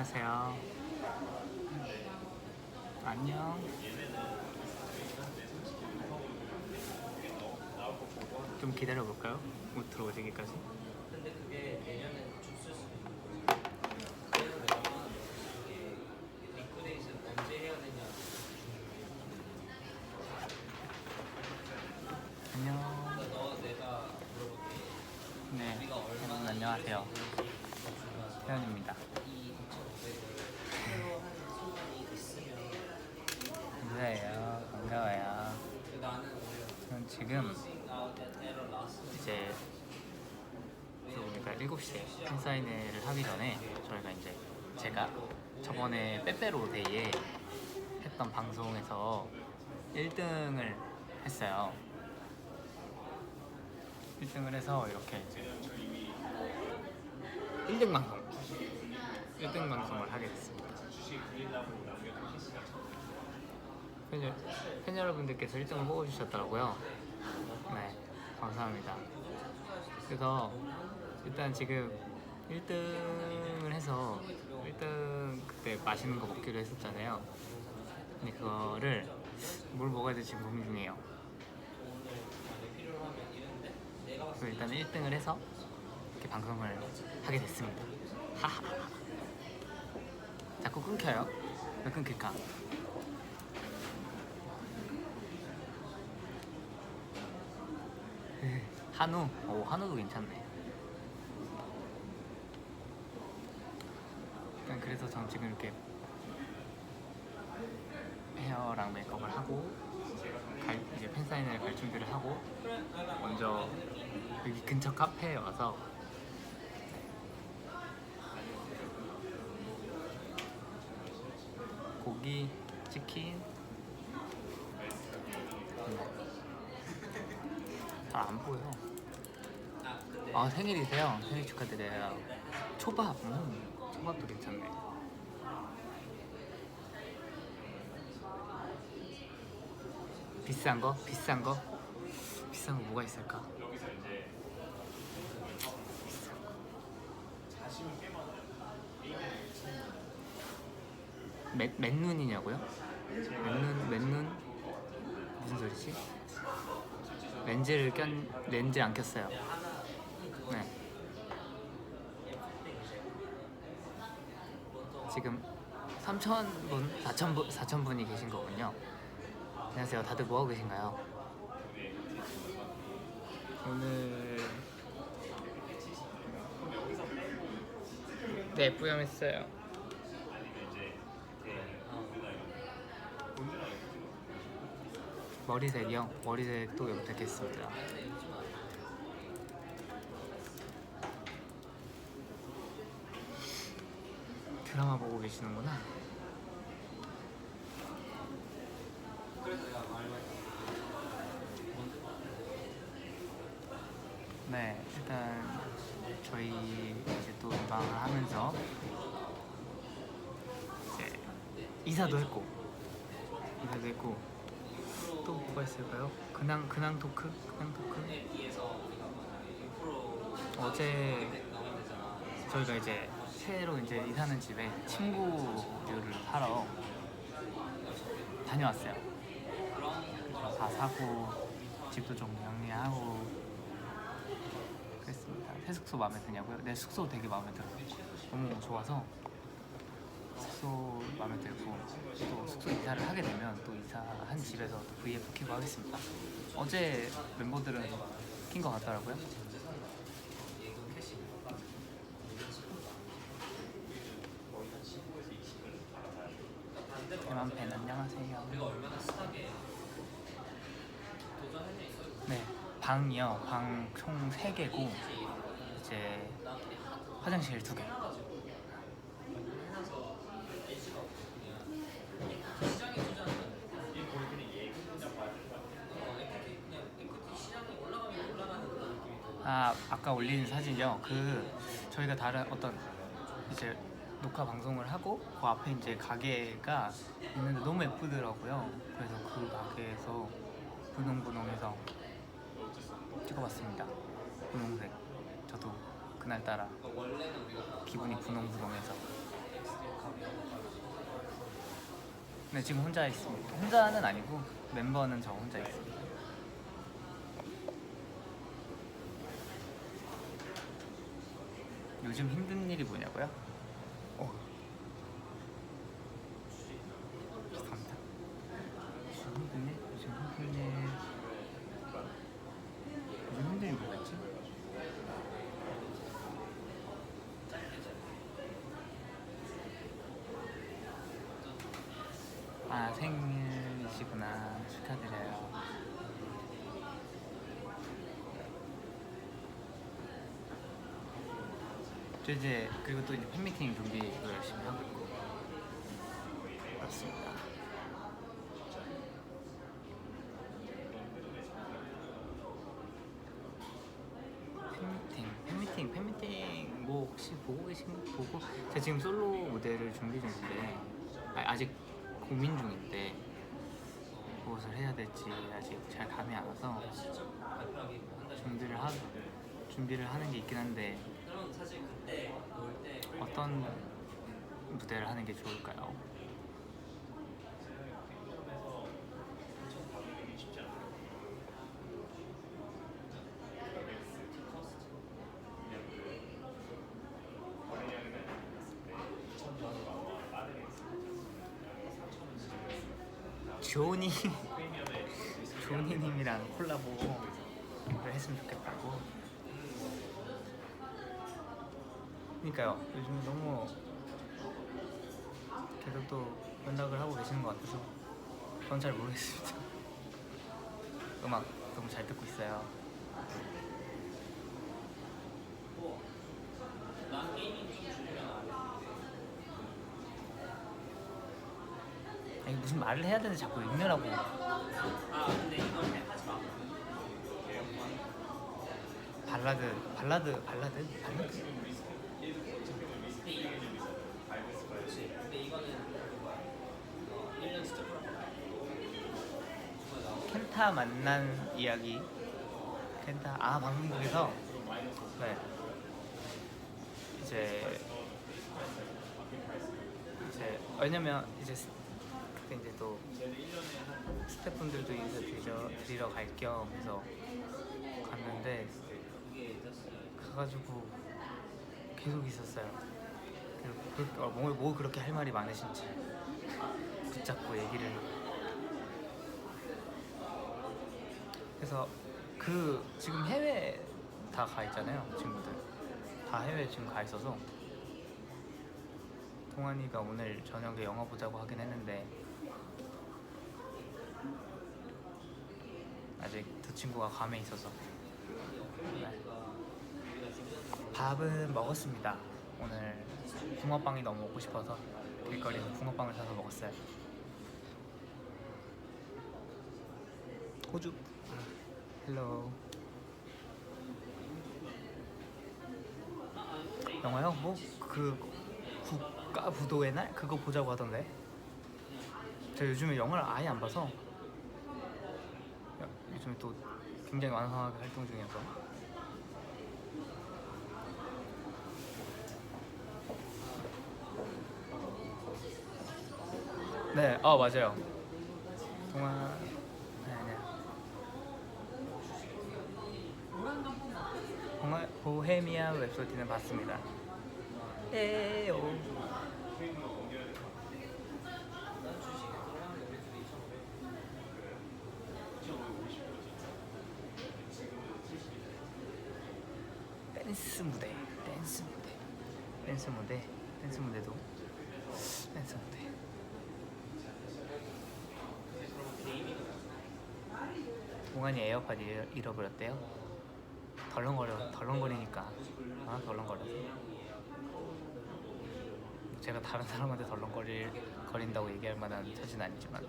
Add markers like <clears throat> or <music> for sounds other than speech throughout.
안녕하세요. 안녕. 좀 기다려 볼까요? 옷 들어오기까지. 근데 그게 내년엔 죽을 수도 있고 그래서 내가 이게 리쿠데이션 언제 해야 되냐 안녕. 그러니까 너 내가 물어볼게 네. 우리가 얼마나 여러분 안녕하세요. 중요하죠 태연입니다. 이 2,500을 새로 하는 순간이 있으면 감사해요. 반가워요. 근데 나는 오히려 저는 지금 이제 그러니까 7시에 팬사인회를 하기 전에 저희가 이제 제가 저번에 빼빼로 데이에 했던 방송에서 1등을 했어요. 1등을 해서 이렇게 이제 1등 방송 1등 방송을 하게 됐습니다. 팬, 여- 팬 여러분들께서 1등을 뽑아주셨더라고요. 네, 감사합니다. 그래서 일단 지금 1등을 해서 1등 그때 맛있는 거 먹기로 했었잖아요. 근데 그거를 뭘 먹어야 될지 지금 고민 중이에요. 그래서 일단 1등을 해서 이렇게 방송을 하게 됐습니다. 하하하. 자꾸 끊겨요. 왜 끊길까? 에이, 한우. 오, 한우도 괜찮네. 그래서 전 지금 이렇게 헤어랑 메이크업을 하고 갈, 이제 팬사인회를 갈 준비를 하고 먼저 여기 근처 카페에 와서 고기, 치킨 잘 안 보여. 아 근데 아 생일이세요? 생일 축하드려요. 초밥, 음, 초밥도 괜찮네. 비싼 거? 비싼 거? 비싼 거 뭐가 있을까? 맨, 맨눈이냐고요? 맨눈, 맨눈? 무슨 소리지? 렌즈를 꼈, 렌즈 안 꼈어요. 네. 지금 3,000분, 4,000분, 4,000분이 계신 거군요. 안녕하세요. 다들 뭐 하고 계신가요? 오늘 네 뿌염했어요. 머리색이요? 머리색도 염색했습니다. 드라마 보고 계시는구나. 네, 일단 저희 이제 또 음방을 하면서 이제 이사도 했고 이사도 했고 또 뭐가 있을까요? 근황 근황 토크 근황 토크 에 비해서 우리가 6% 어제 저희가 이제 새로 이제 이사는 집에 침구류를 사러 다녀왔어요. 다 사고 집도 좀 정리하고 그랬습니다. 새 숙소 마음에 드냐고요? 내 숙소 되게 마음에 들어요. 너무 좋아서 숙소 마음에 들고 또 숙소 이사를 하게 되면 또 이사한 집에서 또 VF 키고 하겠습니다. 어제 멤버들은 킨것 같더라고요. 안녕하세요. 도전할 수 있어 네, 방이요. 방 총 3개고 이제 화장실 2개. 시장에 투자하는 어, 아, 아까 올린 사진이요. 그 저희가 다른 어떤 이제 녹화 방송을 하고 그 앞에 이제 가게가 있는데 너무 예쁘더라고요. 그래서 그 가게에서 분홍분홍해서 찍어봤습니다. 분홍색. 저도 그날따라 기분이 분홍분홍해서 네 지금 혼자 있습니다. 혼자는 아니고 멤버는 저 혼자 있습니다. 요즘 힘든 일이 뭐냐고요? 일. 요즘 힘든 일 뭐였지? 아 생일이시구나 축하드려요. 저 이제 그리고 또 이제 팬미팅 준비도 열심히 하고 있고 그렇습니다. 팬미팅, 팬미팅, 팬미팅 뭐 혹시 보고 계신 거 보고 제가 지금 솔로 무대를 준비 중인데 아, 아직 고민 중인데 무엇을 해야 될지 아직 잘 감이 안 와서 준비를 하 준비를 하는 게 있긴 한데 그럼 사실 그때 놀때 어떤 무대를 하는 게 좋을까요? 조니 <laughs> 조니님이랑 콜라보를 했으면 좋겠다고. 그러니까요. 요즘 너무 계속 또 연락을 하고 계시는 것 같아서 전 잘 모르겠습니다. <laughs> 음악 너무 잘 듣고 있어요. 아니 무슨 말을 해야 되는데 자꾸 읽느라고. 발라드 발라드 발라드 발라드 근데 이 그렇지. 근데 이거는 뭐야? 어, 1년 진짜 풀어. 정말 나오. 켄타 만난 이야기 켄타 아 방송국에서 네 이제 이제 왜냐면 이제 스- 그때 이제 또 스태프분들도 인사 드리러, 드리러 갈 겸 해서 갔는데. 가가지고 계속 있었어요. 그, 어, 뭐, 뭐 그렇게 할 말이 많으신지 붙잡고 얘기를 그래서 그 지금 해외 다 가 있잖아요 친구들 다 해외 지금 가 있어서 동환이가 오늘 저녁에 영화 보자고 하긴 했는데 아직 두 친구가 감에 있어서 네. 밥은 먹었습니다. 오늘 붕어빵이 너무 먹고 싶어서 길거리에서 붕어빵을 사서 먹었어요. 호주. 헬로. 영화요? 뭐 그 국가 부도의 날 그거 보자고 하던데. 저 요즘에 영화를 아예 안 봐서 요- 요즘에 또 굉장히 완성하게 활동 중이어서. 네, 어 맞아요. 동화 네, 네. 동화 보헤미안 랩소디는 봤습니다. 둘이 댄스 무대, 댄스 무대, 댄스 무대, 댄스 무대도 댄스 무대. 동안이 에어팟 잃- 잃어버렸대요. 덜렁거려, 덜렁거리니까 아 덜렁거려서. 제가 다른 사람한테 덜렁거릴 거린다고 얘기할 만한 처지는 아니지만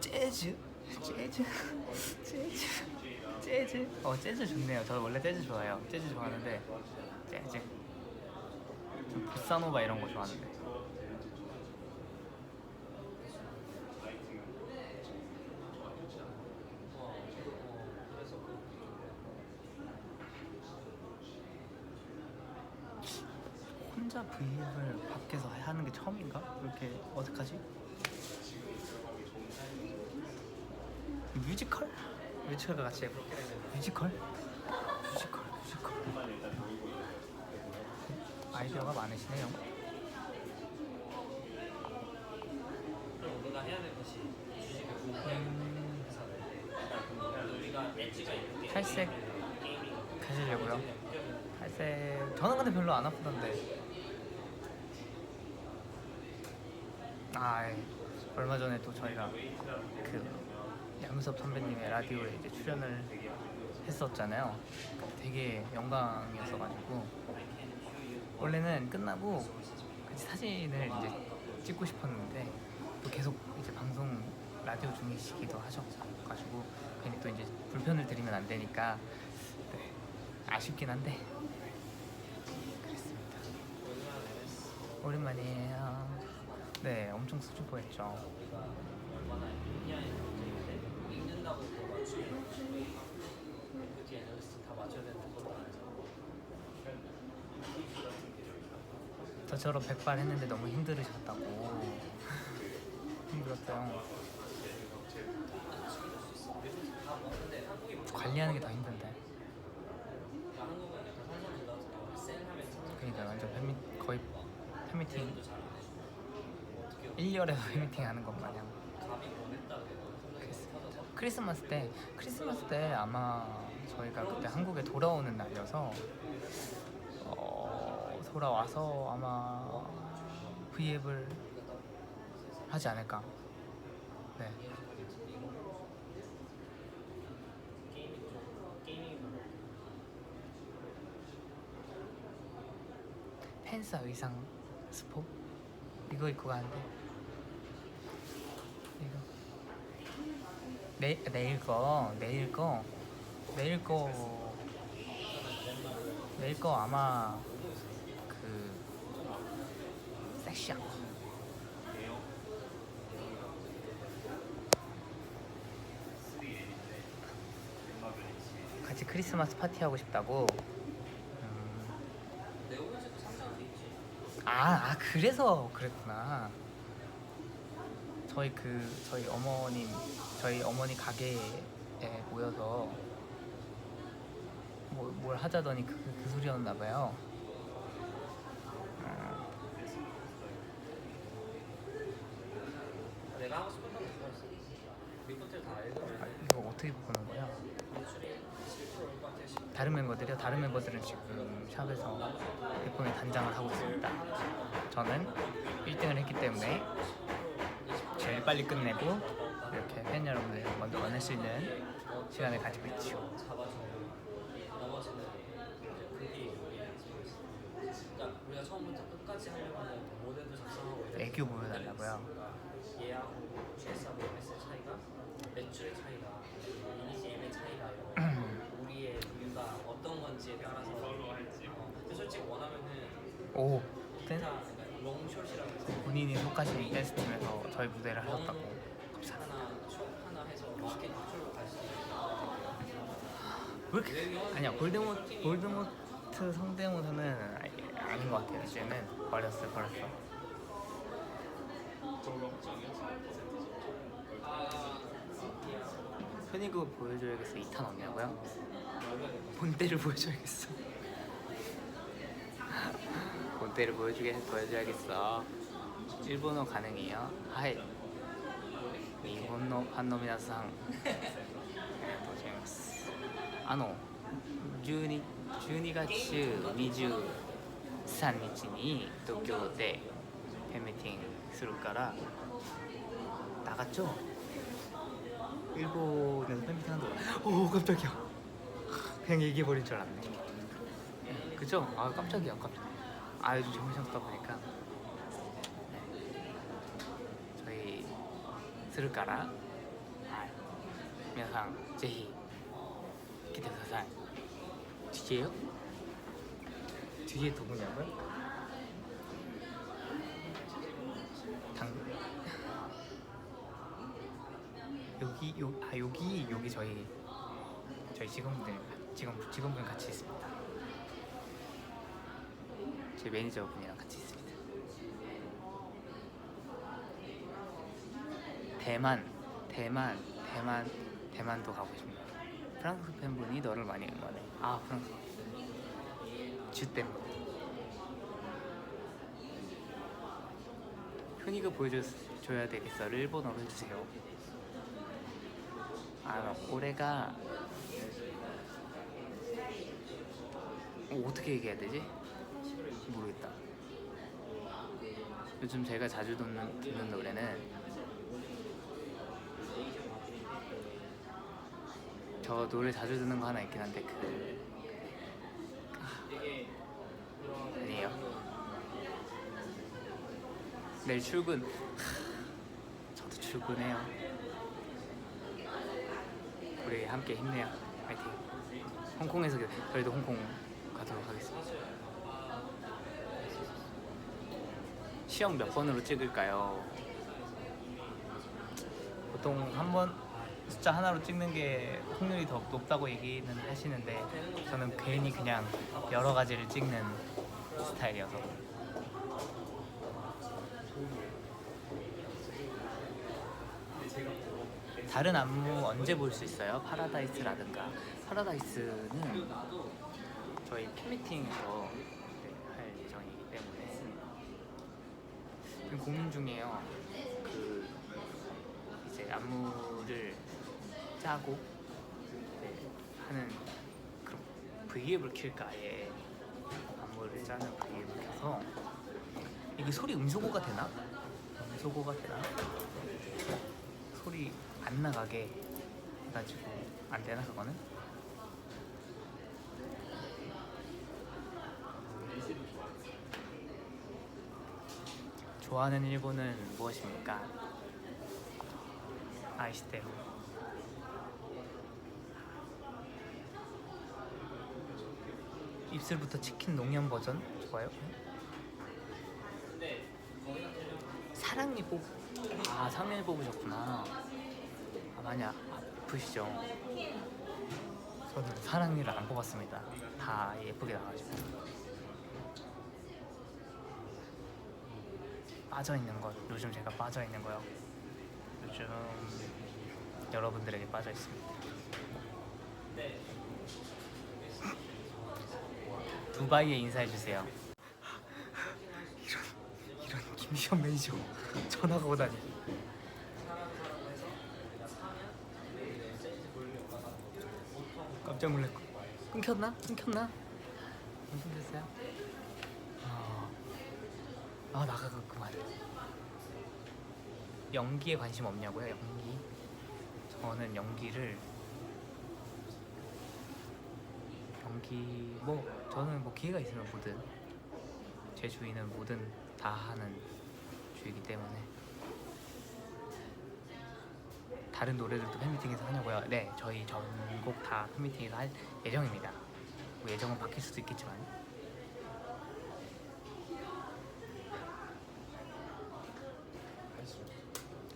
재즈, 재즈, 재즈, 재즈. 어 재즈 좋네요. 저 원래 재즈 좋아해요. 재즈 좋아하는데 재즈. 보사노바 이런 거 좋아하는데 혼자 브이앱을 밖에서 하는 게 처음인가? 이렇게 어색하지? 뮤지컬? 뮤지컬과 같이 해볼게 뮤지컬? 아이디어가 많으시네요. 그럼 우리가 해야 될 것이 주식을 공부해서 우리가 엣지가 있는 게 탈색 게임이 가시려고요? 탈색. 저는 근데 별로 안 아프던데. 아 예. 얼마 전에 또 저희가 그 양섭 선배님의 라디오에 이제 출연을 했었잖아요. 되게 영광이었어가지고 원래는 끝나고 같이 사진을 이제 찍고 싶었는데 또 계속 이제 방송 라디오 중이시기도 하셔가지고 괜히 또 이제 불편을 드리면 안 되니까 네, 아쉽긴 한데 그랬습니다. 오랜만이에요. 네, 엄청 수줍어했죠. 얼마나 유니아의 문제인데 읽는다고 그거 맞추면 그 뒤에 애널리스트 다 맞춰야 되는 아니죠 저처럼 백발 했는데 너무 힘들으셨다고. 힘들었어요. 관리하는 게 더 힘든데. 그러니까 완전 팬미, 거의 팬미팅 도 잘안 해주고 어떻게 1열에서 팬미팅 하는 것 마냥. 크리스마스 때 크리스마스 때 아마 저희가 그때 한국에 돌아오는 날이어서 어, 돌아와서 아마 V앱을 하지 않을까. 네. 팬사 의상 스포 이거 입고 가는데 이거 내 내일 거 내일 거 내일 거 내일 거 아마 그 섹시한 거 같이 크리스마스 파티 하고 싶다고. 음, 아, 아 그래서 그랬구나. 저희 그 저희 어머님 저희 어머니 가게에 모여서 뭐, 뭘 하자더니 그, 그 소리였나 봐요. 음, 내가 하고 싶었던 거 리포트를 다 아, 읽으면 이거 어떻게 보는 거야? 매출이 10%올 것 같아 10% 다른 멤버들이요? 다른 멤버들은 지금 샵에서 예쁨의 단장을 하고 있습니다. 저는 1등을 했기 때문에 제일 빨리 끝내고 이렇게 팬 여러분들 먼저 만날 수 있는 시간을 가지고 있죠. 잡아주고 나머지는 그게 그러니까 우리가 처음부터 끝까지 하려면 모델도 작성하고 이래야 애교 보여달라고요. 얘하고 GS하고 MS의 차이가 매출의 차이가 이니지 M의 차이가 이런 거. <clears throat> 우리의 뷰가 어떤 건지에 따라서 어, 근데 솔직히 원하면은 오, 기타 그러니까 롱숏이라고 해서 본인이 속하신 댄스 팀에서 저희 무대를 하셨다고. 하나 숏 하나 해서 쉽게 노출로 갈수 있는 왜 이렇게? 아니야 볼드모트 볼드모트 성대모사는 아니- 아닌 것 같아요. 이제는 버렸어 버렸어. 편이그 보여줘야겠어 2탄 없냐고요? 본때를 보여줘야겠어. <laughs> 본때를 보여주게 보여줘야겠어. 일본어 가능해요? 하이. 일본어 판노皆さんありがとうございますあの12 12月23日に東京で팬 미 팅するから나갔죠? 일본에서 팬 미팅 한다고 오 깜짝이야 그냥 얘기해버릴 줄 알았네 그죠? 아 깜짝이야 깜짝 아 요즘 정신없다 보니까 네. 저희 するから、はい、皆さんぜひ来てください 뒤에요? 뒤에 누구냐고요? 여기 요, 아 여기 여기 저희 저희 직원분들 직원 직원분 같이 있습니다. 제 매니저분이랑 같이 있습니다. 대만, 대만, 대만, 대만도 가고 싶네요. 프랑스 팬분이 너를 많이 응원해. 아 프랑스. 주댐. 현이가 보여줘야 되겠어를 일본어로 해주세요. 아 올해가 어, 어떻게 얘기해야 되지? 모르겠다. 요즘 제가 자주 듣는, 듣는 노래는 저 노래 자주 듣는 거 하나 있긴 한데 그 아, 아니에요. 내일 출근. 하, 저도 출근해요. 우리 함께 힘내요. 파이팅. 홍콩에서 저희도 홍콩 가도록 하겠습니다. 시험 몇 번으로 찍을까요? 보통 한 번 숫자 하나로 찍는 게 확률이 더 높다고 얘기는 하시는데 저는 괜히 그냥 여러 가지를 찍는 스타일이어서 다른 안무 언제 볼 수 있어요? 파라다이스라든가 파라다이스는 저희 팬미팅에서 네, 할 예정이기 때문에 지금 고민 중이에요. 그 이제 안무를 짜고 네, 하는 그런 V앱을 킬까 아예 안무를 짜는 V앱을 켜서 이게 소리 음소거가 되나? 음소거가 되나? 소리 안 나가게 해가지고 안 되나 그거는? 좋아하는 일본은 무엇입니까? 아이시테요. 입술부터 치킨 농염 버전 좋아요? 사랑니 뽑. 아 사랑니 뽑으셨구나. 아 많이 아- 아프시죠? 저는 사랑니를 안 뽑았습니다. 다 예쁘게 나가지고. 빠져 있는 것 요즘 제가 빠져 있는 거요. 요즘 여러분들에게 빠져 있습니다. <laughs> 두바이에 인사해 주세요. <laughs> 이런 이런 김시현 매니저 전화가 오다니. 깜짝 놀랐고 끊겼나? 끊겼나? 안 끊겼어요? 아, 아 나가고 그만. 연기에 관심 없냐고요? 연기? 저는 연기를 연기 뭐 저는 뭐 기회가 있으면 뭐든 제 주위는 뭐든 다 하는 주이기 때문에 다른 노래들도 팬미팅에서 하냐고요? 네 저희 전곡 다 팬미팅에서 할 예정입니다. 뭐 예정은 바뀔 수도 있겠지만.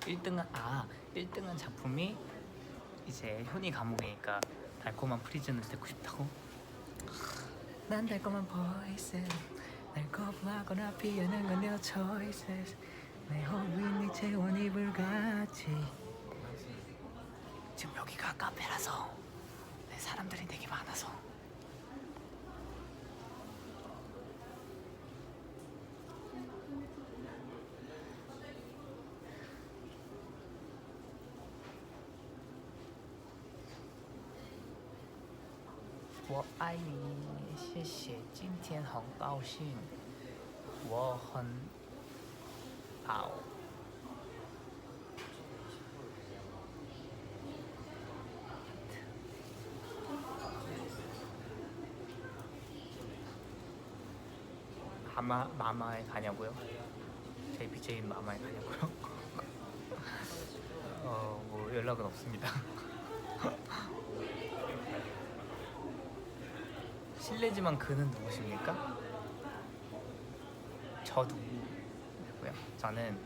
1등은 아 1등한 작품이 이제 현이 감옥이니까 달콤한 프리즌을 듣고 싶다고? 난 달콤한 보이스 날 거부하거나 피하는 건내 choices 내 호흡이 채원 이불 같이 지금 여기가 카페라서 네, 사람들이 되게 많아서我爱你，谢谢，今天很高兴，我很好。 마마 마마에 가냐고요? 제 BJ 마마에 가냐고요? <laughs> 어 뭐 연락은 없습니다. <laughs> 실례지만 그는 누구십니까? 저 누구고요? 저는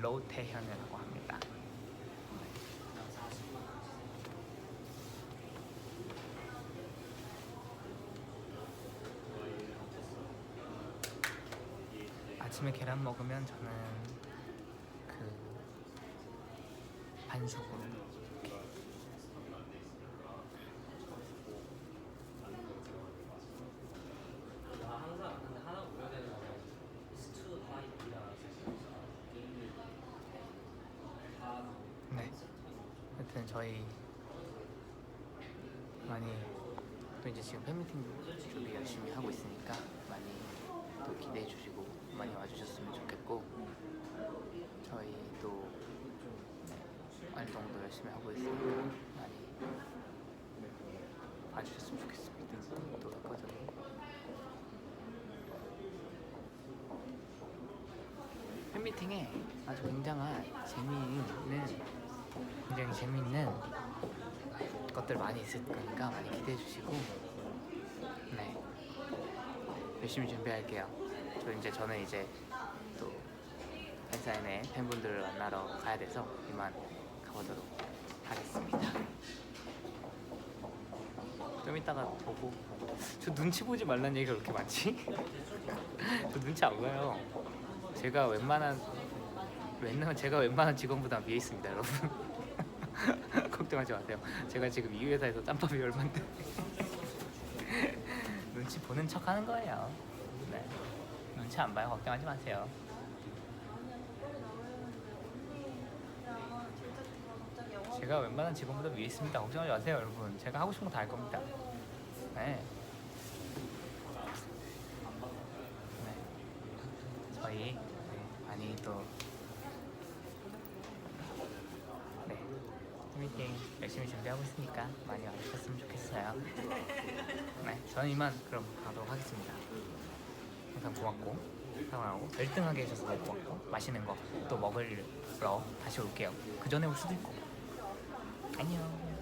로태현이라고 합니다. 아침에 계란 먹으면 저는 그 반숙으로 네. 하여튼 저희 많이 또 이제 지금 팬미팅 준비 열심히 하고 있으니까 많이 또 기대해 주시고 많이 와주셨으면 좋겠고 저희 또 네, 활동도 열심히 하고 있으니까 많이 봐주셨으면 좋겠습니다. 또 거든요 팬미팅에 아주 굉장한 재미있는 굉장히 재미있는 것들 많이 있을 거니까 많이 기대해 주시고 네 열심히 준비할게요. 저 이제 저는 이제 또 팬사인회 팬분들을 만나러 가야 돼서 이만 가보도록 하겠습니다. 좀 이따가 보고 저 눈치 보지 말라는 얘기가 그렇게 많지? <laughs> 저 눈치 안 봐요. 제가 웬만한 웬만한 제가 웬만한 직원보다 위에 있습니다, 여러분. <laughs> 걱정하지 마세요. 제가 지금 이 회사에서 짬밥이 얼마인데 <laughs> 눈치 보는 척 하는 거예요. 네. 눈치 안 봐요. 걱정하지 마세요. 제가 웬만한 직원보다 위에 있습니다. 걱정하지 마세요, 여러분. 제가 하고 싶은 거 다 할 겁니다. 네. 네. 저희 네, 많이 또 네. 미팅 열심히 준비하고 있으니까 많이 와주셨으면 좋겠어요. 네, 저는 이만 그럼 가도록 하겠습니다. 항상 고맙고 사랑하고 열등하게 해줘서 너무 고맙고 맛있는 거 또 먹으러 다시 올게요. 그 전에 올 수도 있고. 안녕.